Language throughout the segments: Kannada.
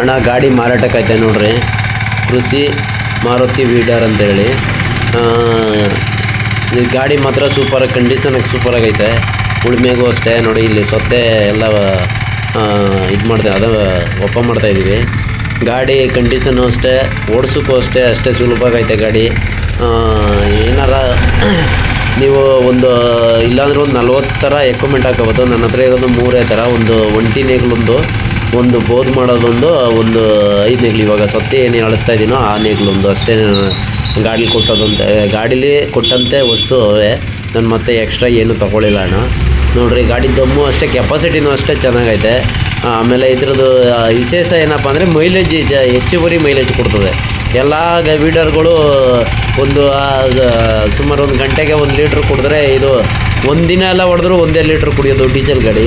ಅಣ್ಣ ಗಾಡಿ ಮಾರಾಟಕ್ಕೈತೆ ನೋಡ್ರಿ. ಕೃಷಿ ಮಾರುತಿ ವೀಡರ್ ಅಂತೇಳಿ. ಈ ಗಾಡಿ ಮಾತ್ರ ಸೂಪರ್ ಕಂಡೀಷನಾಗಿ ಸೂಪರಾಗೈತೆ ಉಳುಮೆಗೂ ಅಷ್ಟೇ, ನೋಡಿ ಇಲ್ಲಿ ಸೊತ್ತೆ ಎಲ್ಲ ಇದು ಮಾಡ್ತಾ, ಅದ ಒಪ್ಪ ಮಾಡ್ತಾ ಇದ್ದೀವಿ ಗಾಡಿ ಕಂಡೀಷನ್ನು ಅಷ್ಟೇ ಓಡಿಸೋಕ್ಕೂ ಅಷ್ಟೇ ಅಷ್ಟೇ ಸುಲಭವಾಗೈತೆ ಗಾಡಿ. ಏನಾರ ನೀವು ಒಂದು, ಇಲ್ಲಾಂದ್ರೆ ಒಂದು ನಲ್ವತ್ತು ಥರ ಎಕ್ವಿಪ್ಮೆಂಟ್ ಹಾಕೋಬೋದು ನನ್ನ ಹತ್ರ ಇರೋದು ಮೂರೇ ಥರ ಒಂದು ಒಂಟಿ ನೇಗ್ಲೊಂದು ಒಂದು ಬೋದ್ ಮಾಡೋದೊಂದು ಒಂದು ಐದು ನೇಗ್ಲು ಇವಾಗ ಸೊತ್ತೆ ಏನು ಅಳಿಸ್ತಾ ಇದ್ದೀನೋ ಆ ನೇಗ್ಲೊಂದು ಅಷ್ಟೇ ಗಾಡೀಲಿ ಕೊಟ್ಟೋದಂತೆ, ಗಾಡೀಲಿ ಕೊಟ್ಟಂತೆ ವಸ್ತು ಅವೇ. ನಾನು ಮತ್ತೆ ಎಕ್ಸ್ಟ್ರಾ ಏನು ತೊಗೊಳ್ಳಿಲ್ಲ ಅಣ್ಣ. ನೋಡಿರಿ, ಗಾಡಿ ದಮ್ಮು ಅಷ್ಟೇ ಕೆಪಾಸಿಟಿನೂ ಅಷ್ಟೇ ಚೆನ್ನಾಗೈತೆ. ಆಮೇಲೆ ಇದ್ರದ್ದು ವಿಶೇಷ ಏನಪ್ಪ ಅಂದರೆ ಮೈಲೇಜ್ ಜ, ಹೆಚ್ಚುವರಿ ಮೈಲೇಜ್ ಕೊಡ್ತದೆ. ಎಲ್ಲ ವೀಡರ್ಗಳು ಒಂದು ಸುಮಾರು ಒಂದು ಗಂಟೆಗೆ ಒಂದು ಲೀಟ್ರ್ ಕುಡಿದ್ರೆ ಇದು ಒಂದು ದಿನ ಎಲ್ಲ ಹೊಡೆದ್ರು ಒಂದೇ ಲೀಟ್ರ್ ಕುಡಿಯೋದು ಡೀಸೆಲ್ ಗಾಡಿ.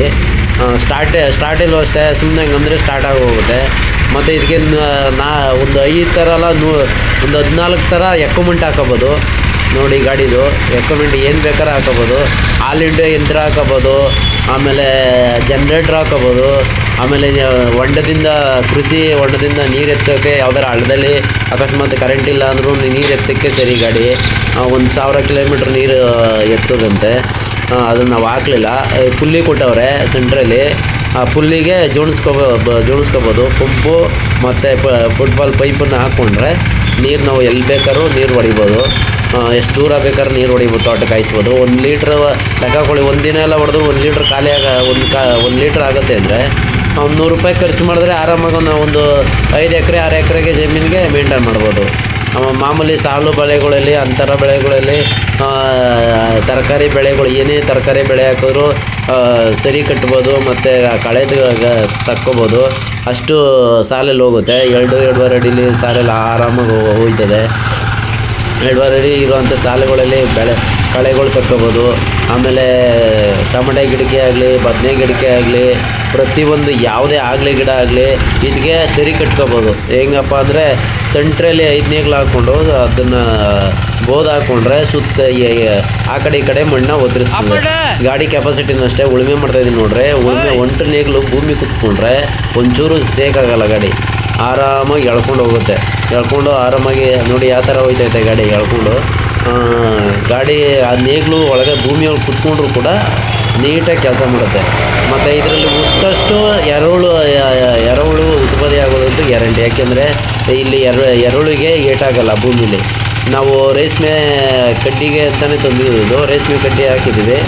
ಸ್ಟಾರ್ಟ್ ಸ್ಟಾರ್ಟಲ್ಲೂ ಅಷ್ಟೇ ಸುಮ್ಮನೆ ಹಂಗಂದ್ರೆ ಸ್ಟಾರ್ಟ್ ಆಗೋಗುತ್ತೆ. ಮತ್ತು ಇದಕ್ಕೆ ನಾ ಒಂದು ಐದು ಥರ ಅಲ್ಲ, ನೂ, ಒಂದು ಹದಿನಾಲ್ಕು ಥರ ಎಕ್ವಿಪ್ಮೆಂಟ್ ಹಾಕೋಬೋದು. ನೋಡಿ ಗಾಡಿದು ಎಕ್ವಿಪ್ಮೆಂಟ್ ಏನು ಬೇಕಾದ್ರೆ ಹಾಕೋಬೋದು. ಇಂಡಿಯಾ ಯಂತ್ರ ಹಾಕೋಬೋದು, ಆಮೇಲೆ ಜನ್ರೇಟ್ರ್ ಹಾಕೋಬೋದು, ಆಮೇಲೆ ಹೊಂಡದಿಂದ ಕೃಷಿ, ಹೊಂಡದಿಂದ ನೀರು ಎತ್ತೋಕ್ಕೆ ಯಾವ್ದಾರು ಹಳ್ಳದಲ್ಲಿ ಅಕಸ್ಮಾತ್ ಕರೆಂಟ್ ಇಲ್ಲ ಅಂದರೂ ನೀರು ಎತ್ತಕ್ಕೆ ಸರಿ ಗಾಡಿ. ಒಂದು ಸಾವಿರ ಕಿಲೋಮೀಟ್ರ್ ನೀರು ಎತ್ತದಂತೆ. ಅದನ್ನು ನಾವು ಹಾಕಲಿಲ್ಲ. ಪುಲ್ಲಿ ಕೊಟ್ಟವ್ರೆ ಸೆಂಟ್ರಲ್ಲಿ ಆ, ಪುಲ್ಲಿಗೆ ಜೋಡಿಸ್ಕೋಬೋ ಜೋಡಿಸ್ಕೋಬೋದು ಪಂಪು ಮತ್ತು ಫುಟ್ಬಾಲ್ ಪೈಪನ್ನು ಹಾಕ್ಕೊಂಡ್ರೆ ನೀರು ನಾವು ಎಲ್ಲಿ ಬೇಕಾದ್ರೂ ನೀರು ಹೊಡಿಬೋದು. ಎಷ್ಟು ದೂರ ಬೇಕಾದ್ರೂ ನೀರು ಹೊಡಿಬೋದು ತೋಟ ಕಾಯಿಸ್ಬೋದು ಒಂದು ಲೀಟ್ರ್ ಲೆಕ್ಕ ಹಾಕೊಳ್ಳಿ ಒಂದು ದಿನ ಎಲ್ಲ ಹೊಡೆದ್ರು ಒಂದು ಲೀಟ್ರ್ ಖಾಲಿ ಆಗ, ಒಂದು ಕಾ, ಒಂದು ಲೀಟ್ರ್ ಆಗುತ್ತೆ ಅಂದರೆ ಒಂದು ನೂರು ರೂಪಾಯಿ ಖರ್ಚು ಮಾಡಿದ್ರೆ ಆರಾಮಾಗಿ ಒಂದು ಒಂದು ಐದು ಎಕರೆ, ಆರು ಎಕರೆಗೆ ಜಮೀನಿಗೆ ಮೇಂಟೈನ್ ಮಾಡ್ಬೋದು. ಮಾಮೂಲಿ ಸಾಲು ಬೆಳೆಗಳಲ್ಲಿ, ಅಂತರ ಬೆಳೆಗಳಲ್ಲಿ ತರಕಾರಿ ಬೆಳೆಗಳು, ಏನೇ ತರಕಾರಿ ಬೆಳೆ ಹಾಕಿದ್ರು ಸರಿ ಕಟ್ಬೋದು, ಮತ್ತು ಕಳೆದು ತಕ್ಕೋಬೋದು. ಅಷ್ಟು ಸಾಲಲ್ಲಿ ಹೋಗುತ್ತೆ. ಎರಡು, ಎರಡುವರೆ ಅಡಿಲಿ ಸಾಲೆಲ್ಲ ಆರಾಮಾಗಿ ಹೋಗ್ತದೆ ಎರಡುವರೆ ಅಡಿ ಇರುವಂಥ ಸಾಲುಗಳಲ್ಲಿ ಬೆಳೆ, ಕಳೆಗಳು ತಕ್ಕೋಬೋದು. ಆಮೇಲೆ ಟೊಮೆಟೊ ಗಿಡಕ್ಕೆ ಆಗಲಿ ಬದನೆ ಗಿಡಕ್ಕೆ ಆಗಲಿ ಪ್ರತಿಯೊಂದು ಯಾವುದೇ ಆಗಲಿ ಗಿಡ ಆಗಲಿ ಇದಕ್ಕೆ ಸರಿ ಕಟ್ಕೋಬೋದು. ಹೆಂಗಪ್ಪ ಅಂದರೆ ಸೆಂಟ್ರಲ್ಲಿ ಐದನೇಗ್ಲು ಹಾಕ್ಕೊಂಡು ಅದನ್ನು ಬೋದ್ ಹಾಕ್ಕೊಂಡ್ರೆ ಸುತ್ತ ಆ ಕಡೆ ಈ ಕಡೆ ಮಣ್ಣ ಒದರಿಸ್ತದೆ. ಗಾಡಿ ಕೆಪಾಸಿಟಿನೂ ಅಷ್ಟೇ ಉಳುಮೆ ಮಾಡ್ತಾ ಇದೀನಿ ನೋಡ್ರೆ ಉಳುಮೆ ಒಂಟು ನೇಗ್ಲು ಭೂಮಿ ಕುತ್ಕೊಂಡ್ರೆ ಒಂಚೂರು ಸೇಕಾಗಲ್ಲ ಗಾಡಿ. ಆರಾಮಾಗಿ ಎಳ್ಕೊಂಡು ಹೋಗುತ್ತೆ. ಎಳ್ಕೊಂಡು ಆರಾಮಾಗಿ ನೋಡಿ ಯಾವ ಥರ ಹೋಯ್ತೈತೆ ಗಾಡಿ ಎಳ್ಕೊಂಡು. ಗಾಡಿ ಆ ನೇಗ್ಲು ಒಳಗೆ ಭೂಮಿಯೊಳಗೆ ಕುತ್ಕೊಂಡ್ರು ಕೂಡ ನೀಟಾಗಿ ಕೆಲಸ ಮಾಡುತ್ತೆ. ಮತ್ತು ಇದರಲ್ಲಿ ಉತ್ತಷ್ಟು ಎರಳು ಎರಳು ಉತ್ಪತ್ತಿ ಆಗೋದಂತೂ ಗ್ಯಾರಂಟಿ ಯಾಕೆಂದರೆ ಇಲ್ಲಿ ಎರ ಎರಳಿಗೆ ಏಟಾಗಲ್ಲ ಭೂಮಿಲಿ. ನಾವು ರೇಷ್ಮೆ ಕಡ್ಡಿಗೆ ಅಂತಲೇ ತಂದಿರೋದು. ರೇಷ್ಮೆ ಕಡ್ಡಿ ಹಾಕಿದ್ದೀವಿ.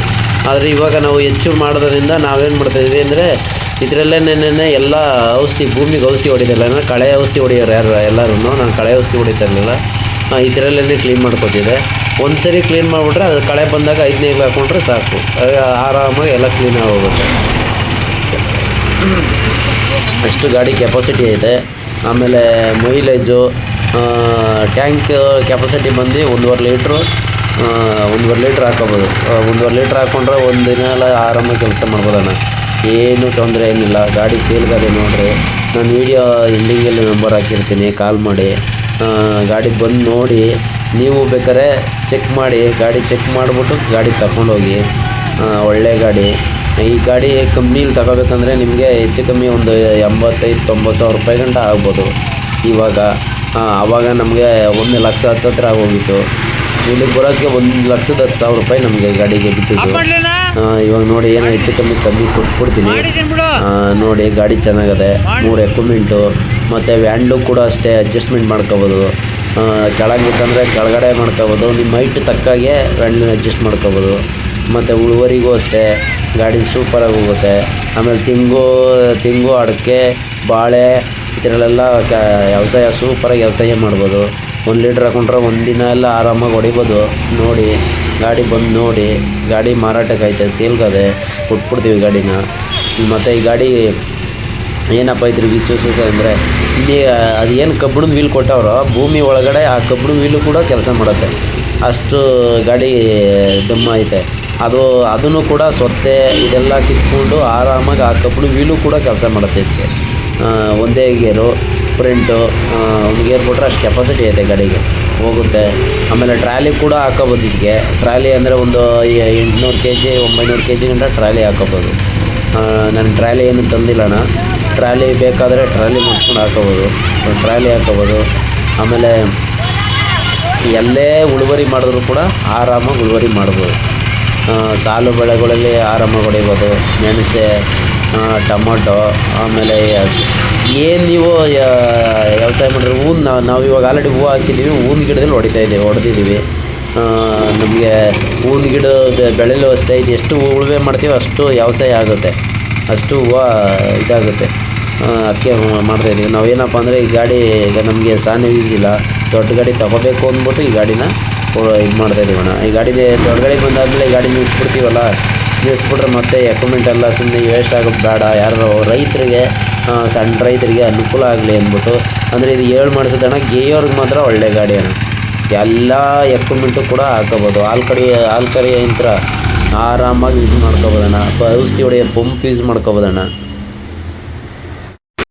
ಆದರೆ ಇವಾಗ ನಾವು ಹೆಚ್ಚು ಮಾಡೋದ್ರಿಂದ ನಾವೇನು ಮಾಡ್ತಾಯಿದ್ವಿ ಅಂದರೆ ಇದರಲ್ಲೇ ನೆನ್ನೆ ಎಲ್ಲ ಔಷಧಿ, ಭೂಮಿಗೆ ಔಷಧಿ ಹೊಡಿದಿಲ್ಲ. ಕಳೆ ಔಷಧಿ ಹೊಡೆಯೋರು ಯಾರು ಎಲ್ಲರೂ ನಾನು ಕಳೆ ಔಷಧಿ ಹೊಡಿತಾ ಇರಲಿಲ್ಲ. ಇದರಲ್ಲೇ ಕ್ಲೀನ್ ಮಾಡ್ಕೊತಿದ್ದೆ. ಒಂದು ಸರಿ ಕ್ಲೀನ್ ಮಾಡಿಬಿಟ್ರೆ ಅದು ಕಳೆ ಬಂದಾಗ ಐದು ನೀರು ಹಾಕ್ಕೊಂಡ್ರೆ ಸಾಕು. ಆರಾಮಾಗಿ ಎಲ್ಲ ಕ್ಲೀನ್ ಹೋಗುತ್ತೆ ಅಷ್ಟು ಗಾಡಿ ಕೆಪಾಸಿಟಿ ಇದೆ ಆಮೇಲೆ ಮೈಲೇಜು ಟ್ಯಾಂಕ್ ಕೆಪಾಸಿಟಿ ಬಂದು ಒಂದೂವರೆ ಲೀಟ್ರು ಒಂದೂವರೆ ಲೀಟ್ರ್ ಹಾಕೋಬೋದು. ಒಂದೂವರೆ ಲೀಟ್ರ್ ಹಾಕ್ಕೊಂಡ್ರೆ ಒಂದು ದಿನ ಎಲ್ಲ ಆರಾಮಾಗಿ ಕೆಲಸ ಮಾಡ್ಬೋದಣ್ಣ. ಏನು ತೊಂದರೆ ಏನಿಲ್ಲ. ಗಾಡಿ ಸೇಲ್ ಗಾಡಿ ನೋಡಿರಿ. ನಾನು ವೀಡಿಯೋ ಎಂಡಿಂಗಲ್ಲಿ ನಂಬರ್ ಹಾಕಿರ್ತೀನಿ. ಕಾಲ್ ಮಾಡಿ. ಗಾಡಿ ಬಂದು ನೋಡಿ, ನೀವು ಬೇಕಾದ್ರೆ ಚೆಕ್ ಮಾಡಿ, ಗಾಡಿ ಚೆಕ್ ಮಾಡಿಬಿಟ್ಟು ಗಾಡಿ ತಗೊಂಡೋಗಿ ಒಳ್ಳೆ ಗಾಡಿ. ಈ ಗಾಡಿ ಕಂಪ್ನೀಲಿ ತಗೋಬೇಕಂದ್ರೆ ನಿಮಗೆ ಹೆಚ್ಚು ಕಮ್ಮಿ ಒಂದು ಎಂಬತ್ತೈದು, ತೊಂಬತ್ತು ಸಾವಿರ ರೂಪಾಯಿ ಗಂಟ ಆಗ್ಬೋದು. ಇವಾಗ ಆವಾಗ ನಮಗೆ ಒಂದು ಲಕ್ಷ ಹತ್ತತ್ರ ಆಗೋಗಿತ್ತು. ಇಲ್ಲಿಗೆ ಬರೋಕ್ಕೆ ಒಂದು ಲಕ್ಷದ ಹತ್ತು ಸಾವಿರ ರೂಪಾಯಿ ನಮಗೆ ಗಾಡಿಗೆ ಬಿಟ್ಟಿದ್ದು ಇವಾಗ ನೋಡಿ ಏನೋ ಹೆಚ್ಚು ಕಮ್ಮಿ ಕಮ್ಮಿ ಕೊಟ್ಬಿಡ್ತೀನಿ ನೋಡಿ ಗಾಡಿ ಚೆನ್ನಾಗಿದೆ ಮೂರು ಎಕ್ವಿಪ್ಮೆಂಟು ಮತ್ತು ವ್ಯಾಂಡ್ಲು ಕೂಡ ಅಷ್ಟೇ ಅಡ್ಜಸ್ಟ್ಮೆಂಟ್ ಮಾಡ್ಕೋಬೋದು. ಕೆಳಗೆ ಬೇಕಂದರೆ ಕೆಳಗಡೆ ಮಾಡ್ಕೋಬೋದು ನಿಮ್ಮ ಹೈಟ್ ತಕ್ಕಾಗೆ ವ್ಯಾಂಡ್ಲಿನ ಅಡ್ಜಸ್ಟ್ ಮಾಡ್ಕೋಬೋದು. ಮತ್ತು ಉಳುವರಿಗೂ ಅಷ್ಟೇ ಗಾಡಿ ಸೂಪರಾಗಿ ಹೋಗುತ್ತೆ. ಆಮೇಲೆ ತೆಂಗು ತೆಂಗು ಅಡಿಕೆ ಬಾಳೆ ಇದರಲ್ಲೆಲ್ಲ ಕ ವ್ಯವಸಾಯ ಸೂಪರಾಗಿ ವ್ಯವಸಾಯ ಮಾಡ್ಬೋದು. ಒಂದು ಲೀಟ್ರ್ ಹಾಕೊಂಡ್ರೆ ಒಂದು ದಿನ ಎಲ್ಲ ಆರಾಮಾಗಿ ಹೊಡಿಬೋದು. ನೋಡಿ, ಗಾಡಿ ಬಂದು ನೋಡಿ, ಗಾಡಿ ಮಾರಾಟಕ್ಕೈತೆ ಸೇಲ್ಗದೆ ಕೊಟ್ಬಿಡ್ತೀವಿ ಗಾಡಿನ. ಮತ್ತು ಈ ಗಾಡಿ ಏನಪ್ಪ ಇದ್ರ ವಿಶೇಷ ಅಂದರೆ, ಇಲ್ಲಿ ಅದು ಏನು ಕಬ್ಬಿಣದ ವೀಲ್ ಕೊಟ್ಟವ್ರೋ, ಭೂಮಿ ಒಳಗಡೆ ಆ ಕಬ್ಬಿಣದ ವೀಲು ಕೂಡ ಕೆಲಸ ಮಾಡುತ್ತೆ. ಅಷ್ಟು ಗಾಡಿ ದಮ್ಮ ಐತೆ. ಅದು, ಅದನ್ನು ಕೂಡ ಸೊತ್ತೆ, ಇದೆಲ್ಲ ಕಿತ್ಕೊಂಡು ಆರಾಮಾಗಿ ಆ ಕಬ್ಬಿಣದ ವೀಲು ಕೂಡ ಕೆಲಸ ಮಾಡುತ್ತೆ ಇದಕ್ಕೆ. ಒಂದೇ ಗೇರು ಪ್ರಿಂಟು ಒಂದು ಗೇರ್ ಕೊಟ್ಟರೆ ಅಷ್ಟು ಕೆಪಾಸಿಟಿ ಐತೆ ಗಾಡಿಗೆ, ಹೋಗುತ್ತೆ. ಆಮೇಲೆ ಟ್ರಾಲಿ ಕೂಡ ಹಾಕೋಬೋದು ಇದಕ್ಕೆ ಟ್ರಾಲಿ ಅಂದರೆ ಒಂದು ಎಂಟುನೂರು ಕೆ ಜಿ ಒಂಬೈನೂರು ಕೆ ಜಿ ಟ್ರಾಲಿ ಹಾಕೋಬೋದು. ನಾನು ಟ್ರಾಲಿ ಏನು ತಂದಿಲ್ಲ ಅಣ್ಣ. ಟ್ರಾಲಿ ಬೇಕಾದರೆ ಟ್ರಾಲಿ ಮಾಡಿಸ್ಕೊಂಡು ಹಾಕೋಬೋದು. ಟ್ರಾಲಿ ಹಾಕೋಬೋದು. ಆಮೇಲೆ ಎಲ್ಲೇ ಉಳುವರಿ ಮಾಡಿದ್ರು ಕೂಡ ಆರಾಮಾಗಿ ಉಳುವರಿ ಮಾಡ್ಬೋದು. ಸಾಲು ಬೆಳೆಗಳಲ್ಲಿ ಆರಾಮಾಗಿ ಹೊಡಿಬೋದು ಮೆಣಸೆ ಟೊಮೊಟೊ, ಆಮೇಲೆ ಏನು ನೀವು ವ್ಯವಸಾಯ ಮಾಡಿದ್ರೆ ಹೂವು ನಾವು ನಾವು ಇವಾಗ ಆಲ್ರೆಡಿ ಹೂವು ಹಾಕಿದ್ದೀವಿ ಹೂವಿನ ಗಿಡದಲ್ಲಿ ಹೊಡಿತಾ ಇದ್ದೀವಿ ಹೊಡೆದಿದ್ದೀವಿ ನಮಗೆ ಹೂವಿನ ಗಿಡ ಬೆಳೆಯಲು ಅಷ್ಟೇ ಇದು, ಎಷ್ಟು ಉಳುವೆ ಮಾಡ್ತೀವೋ ಅಷ್ಟು ವ್ಯವಸಾಯ ಆಗುತ್ತೆ, ಅಷ್ಟು ಹೂವು ಇದಾಗುತ್ತೆ. ಅದಕ್ಕೆ ಮಾಡ್ತಾಯಿದ್ದೀವಿ ನಾವೇನಪ್ಪ ಅಂದರೆ ಈ ಗಾಡಿ, ಈಗ ನಮಗೆ ಸಾನೆ ಯೂಸ್ ಇಲ್ಲ, ದೊಡ್ಡ ಗಾಡಿ ತೊಗೋಬೇಕು ಅಂದ್ಬಿಟ್ಟು ಈ ಗಾಡಿನ ಇದು ಮಾಡ್ತಾಯಿದ್ದೀವಿ ಅಣ್ಣ ಈ ಗಾಡಿ ದೊಡ್ಡ ಗಾಡಿ ಬಂದಾದಮೇಲೆ ಈ ಗಾಡಿ ನಿಲ್ಲಿಸ್ಬಿಡ್ತೀವಲ್ಲ ನಿಲ್ಲಿಸ್ಬಿಟ್ರೆ ಮತ್ತೆ ಎಕ್ವಿಪ್ಮೆಂಟ್ ಎಲ್ಲ ಸುಮ್ಮನೆ ವೇಸ್ಟ್ ಆಗೋದು ಬೇಡ. ಯಾರು ರೈತರಿಗೆ ಸಣ್ಣ ರೈತರಿಗೆ ಅನುಕೂಲ ಆಗಲಿ ಅಂದ್ಬಿಟ್ಟು. ಅಂದರೆ ಇದು ಏಳು ಮಾಡಿಸೋದಣ್ಣ ಗೇಯೋರ್ಗೆ ಮಾತ್ರ ಒಳ್ಳೆ ಗಾಡಿ ಅಣ್ಣ. ಎಲ್ಲ ಎಕ್ವಿಪ್ಮೆಂಟು ಕೂಡ ಹಾಕೋಬೋದು ಹಾಲು ಕಡಿ, ಹಾಲು ಕರಿಯ ಯಂತ್ರ ಆರಾಮಾಗಿ ಯೂಸ್ ಮಾಡ್ಕೋಬೋದಣ್ಣ. ಔಷಧಿ ಹೊಡೆಯೋ ಪಂಪ್ ಯೂಸ್ ಮಾಡ್ಕೋಬೋದಣ್ಣ.